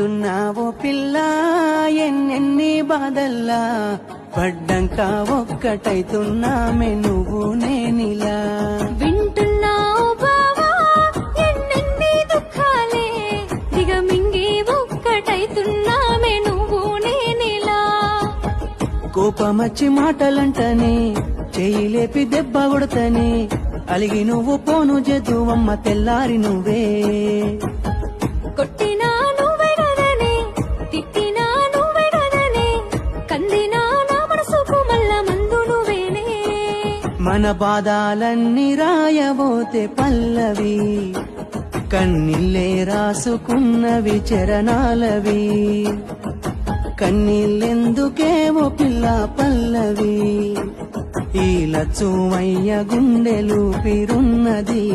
వింటున్నావో పిల్ల ఎన్నెన్ని బాధల్లా. పడ్డంక ఒక్కటైతున్నామే నువ్వు నేనిలా వింటున్నావు బావా ఎన్నెన్ని దుఃఖాలే. దిగమింగి ఒక్కటైతున్నామే నువ్వు నేనిలా కోపమచ్చి మాటలంటనే చెయ్యి లేపి దెబ్బ కొడతనే. అలిగి నువ్వు పోను జదువమ్మ తెల్లారి నువ్వే. మన బాధాలన్నీ రాయబోతే పల్లవి. కన్నీళ్ళే రాసుకున్నవి చరణాలవి. కన్నీళ్ళెందుకేవో పిల్ల పల్లవి? ఈ లచ్చుమయ్య గుండెలు పిరున్నది